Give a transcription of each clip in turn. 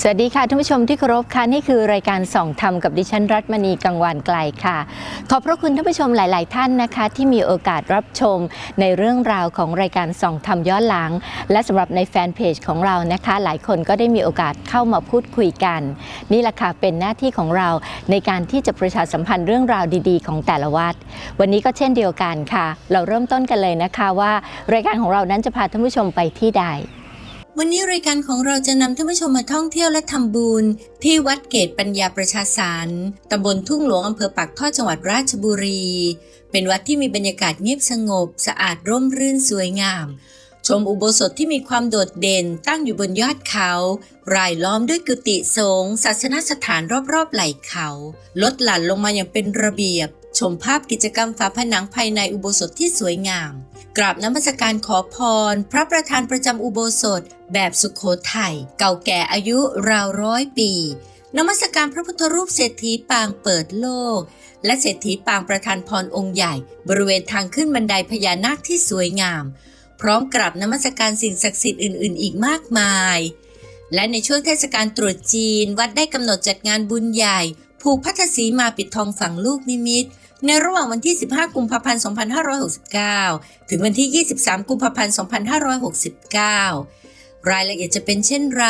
สวัสดีค่ะท่านผู้ชมที่เคารพค่ะนี่คือรายการส่องธรรมกับดิฉันรัตมณีกังวานไกลค่ะ ขอบพระคุณท่านผู้ชมหลาย ๆ ท่านนะคะ ที่มีโอกาสรับชมในเรื่องราวของรายการส่องธรรมย้อนหลัง และสำหรับในแฟนเพจของเรานะคะ หลายคนก็ได้มีโอกาสเข้ามาพูดคุยกัน นี่แหละค่ะเป็นหน้าที่ของเราในการที่จะประชาสัมพันธ์เรื่องราวดี ๆ ของแต่ละวัด วันนี้ก็เช่นเดียวกันค่ะ เราเริ่มต้นกันเลยนะคะว่า รายการของเรานั้นจะพาท่านผู้ชมไปที่ใด วันนี้รายการของเราจะนำท่านผู้ชมมาท่องเที่ยวและทำบุญ ที่วัดเกตปัญญาประชาสารตำบลทุ่งหลวงอำเภอปากท่อจังหวัดราชบุรี เป็นวัดที่มีบรรยากาศเงียบสงบ สะอาดร่มรื่นสวยงาม ชมอุโบสถที่มีความโดดเด่นตั้งอยู่บนยอดเขา รายล้อมด้วยกุฏิสงฆ์ศาสนสถานรอบๆไหล่เขา ลดหลั่นลงมาอย่างเป็นระเบียบ ชมภาพกิจกรรมฝาผนังภายในอุโบสถที่สวยงาม กราบน้ำมศการขอพร พระประธานประจำอุโบสถ แบบสุขโขทัยเก่าแก่อายุราวร้อยปีนมัสการพระพุทธรูปเศรษฐีปางเปิดโลก และเศรษฐีปางประธานพรองค์ใหญ่ บริเวณทางขึ้นบันไดพญานาคที่สวยงาม พร้อมกราบนมัสการสิ่งศักดิ์สิทธิ์อื่น ๆ อีกมากมาย และในช่วงเทศกาลตรุษจีน วัดได้กำหนดจัดงานบุญใหญ่ ผูกพัทธสีมาปิดทองฝังลูกนิมิต ในระหว่างวันที่ 15 กุมภาพันธ์ 2569 ถึงวันที่ 23 กุมภาพันธ์ 2569 รายละเอียดจะเป็นเช่นไร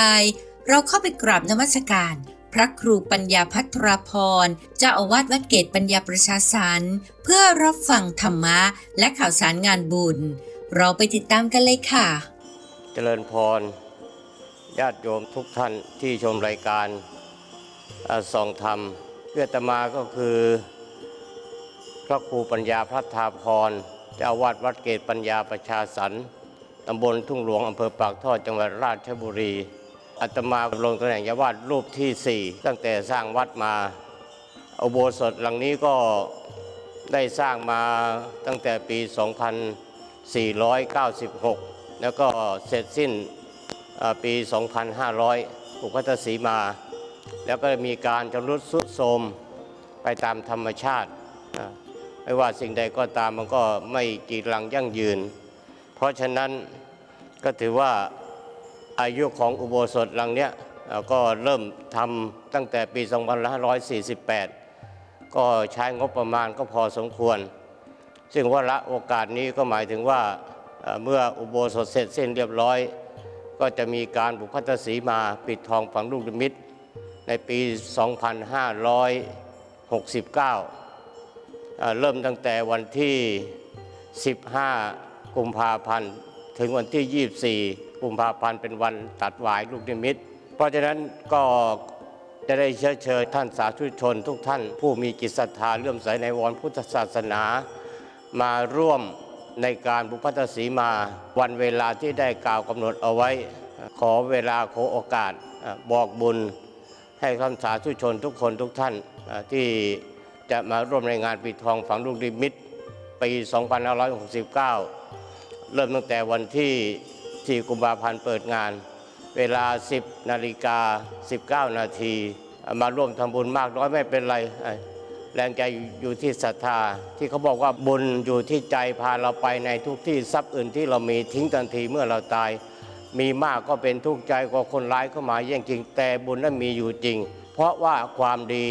เราเข้าไปกราบนมัสการ พระครูปัญญาพัทรพร เจ้าอาวาสวัดเกตปัญญาประชาสรรเพื่อรับฟังธรรมะและข่าวสารงานบุญ เราไปติดตามกันเลยค่ะ เจริญพร ญาติโยมทุกท่านที่ชมรายการอส่องธรรมเพื่อตมาก็คือ พระครูปัญญาพัฒนาพรเจ้าอาวาดวัดเกตปัญญาประชาสรรค์ตำบลทุ่งหลวงอำเภอปากท่อจังหวัดราชบุรีอาตมาลงตำแหน่งยาวาดรูปที่ 4 ตั้งแต่สร้างวัดมาอุโบสถหลังนี้ก็ได้สร้างมาตั้งแต่ปี 2496 แล้วก็เสร็จสิ้นปี 2500ปุกพัทธสีมา แล้วก็มีการจำรุดสุดโทมไปตามธรรมชาติ ไม่ว่าสิ่งใดก็ตามมันก็ไม่จีรังยั่งยืน เพราะฉะนั้นก็ถือว่าอายุของอุโบสถหลังเนี้ยก็เริ่มทำตั้งแต่ปี 2548 ก็ใช้งบประมาณก็พอสมควร ซึ่งว่าละโอกาสนี้ก็หมายถึงว่าเมื่ออุโบสถเสร็จเส้นเรียบร้อย ก็จะมีการบุพพัทธสีมาปิดทองฝังลูกนิมิตในปี 2569 เริ่มตั้งแต่วันที่ 15 กุมภาพันธ์ ถึงวันที่ 24 กุมภาพันธ์เป็นวันตัดหวายลูกนิมิต เพราะฉะนั้นก็จะได้เชิญเชิญท่านสาธุชนทุกท่าน ผู้มีจิตศรัทธาเลื่อมใสในวรพุทธศาสนา มาร่วมในการบุพพัทธสีมาวันเวลาที่ได้กล่าวกำหนดเอาไว้ ขอเวลาขอโอกาสบอกบุญ ให้ท่านสาธุชนทุกคนทุกท่านที่ จะมาร่วมในงานปิดทองฝังลูกนิมิตปี 2569 เริ่มตั้งแต่วันที่ 4 กุมภาพันธ์เปิดงาน เวลา 10 นาฬิกา 19 นาที มาร่วมทำบุญมากน้อยไม่เป็นไร แรงใจอยู่ที่ศรัทธา ที่เขาบอกว่าบุญอยู่ที่ใจพาเราไปในทุกที่ทรัพย์อื่นที่เรามีทิ้งทันทีเมื่อเราตาย มีมากก็เป็นทุกข์ใจกว่าคนร้ายเข้ามาแย่งจริงแต่บุญนั้นมีอยู่จริง เพราะว่าความดี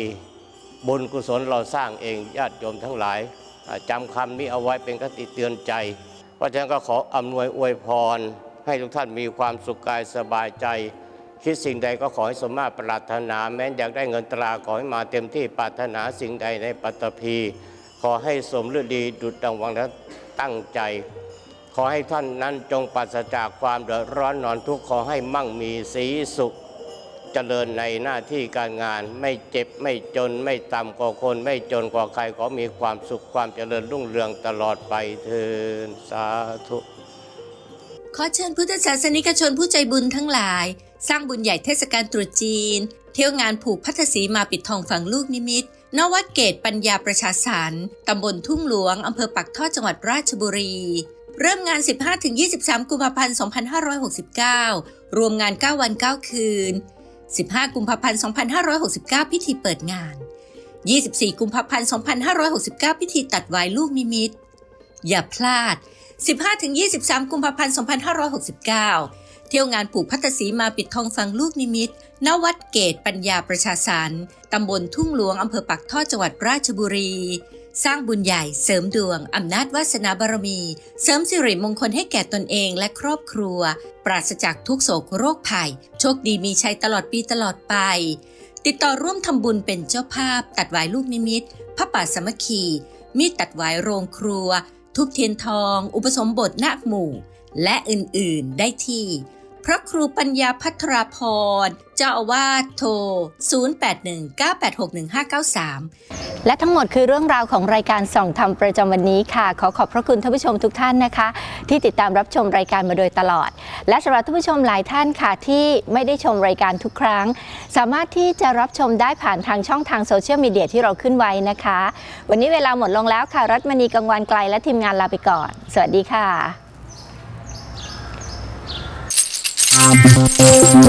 บุญกุศลเราสร้างเองญาติโยมทั้งหลายอ่าจำคำนี้เอาไว้เป็นคติเตือนใจ เพราะฉะนั้นก็ขออำนวยอวยพร ให้ทุกท่านมีความสุขกายสบายใจ คิดสิ่งใดก็ขอให้สมมาตรปรารถนา แม้อยากได้เงินตราขอให้มาเต็มที่ปรารถนาสิ่งใดในปัตตภีขอให้สมฤดีดุจดังวังและตั้งใจ ขอให้ท่านนั้นจงปราศจากความเดือดร้อนนอนทุกข์ขอให้มั่งมีสีสุข เจริญในหน้าที่การงาน ไม่เจ็บไม่จนไม่ต่ำกว่าคน ไม่จนกว่าใครขอมีความสุขความเจริญรุ่งเรืองตลอดไปเทินสาธุขอเชิญพุทธศาสนิกชนผู้ใจบุญทั้งหลาย สร้างบุญใหญ่เทศกาลตรุษจีน เที่ยวงานผูกพัทธสีมาปิดทองฝังลูกนิมิตณวัดเกตปัญญาประชาสารตำบลทุ่งหลวง อำเภอปักท่อจังหวัดราชบุรี เริ่มงาน 15-23 กุมภาพันธ์ 2569 รวมงาน 9 วัน 9 คืน 15 กุมภาพันธ์ 2569 พิธีเปิดงาน 24 กุมภาพันธ์ 2569 พิธีตัดวายลูกนิมิต อย่าพลาด 15-23 กุมภาพันธ์ 2569 เที่ยวงานผูกพัตสีมาปิดทองฟังลูกนิมิต ณ วัดเกตปัญญาประชาสารตำบลทุ่งหลวง อำเภอปักท่อจังหวัดราชบุรี สร้างบุญใหญ่เสริมดวง อำนาจวาสนาบารมี เสริมสิริมงคลให้แก่ตนเองและครอบครัว ปราศจากทุกโศกโรคภัย โชคดีมีชัยตลอดปีตลอดไป ติดต่อร่วมทำบุญเป็นเจ้าภาพ ตัดวายลูกนิมิตพระป่าสมัคคี มีดตัดวายโรงครัว ทุบเทียนทอง อุปสมบทนาคหมู่ และอื่นๆได้ที่ พระครูปัญญาพัทราพร เจ้าอาวาสโทร 0819861593 และทั้งหมดคือเรื่องราวของรายการส่องธรรมประจำวันนี้ค่ะ ขอขอบพระคุณท่านผู้ชมทุกท่านนะคะ ที่ติดตามรับชมรายการมาโดยตลอด และสำหรับท่านผู้ชมหลายท่านค่ะที่ไม่ได้ชมรายการทุกครั้ง สามารถที่จะรับชมได้ผ่านทางช่องทางโซเชียลมีเดียที่เราขึ้นไว้นะคะ วันนี้เวลาหมดลงแล้วค่ะ รัตมณีกังวานไกลและทีมงานลาไปก่อน สวัสดีค่ะ I'm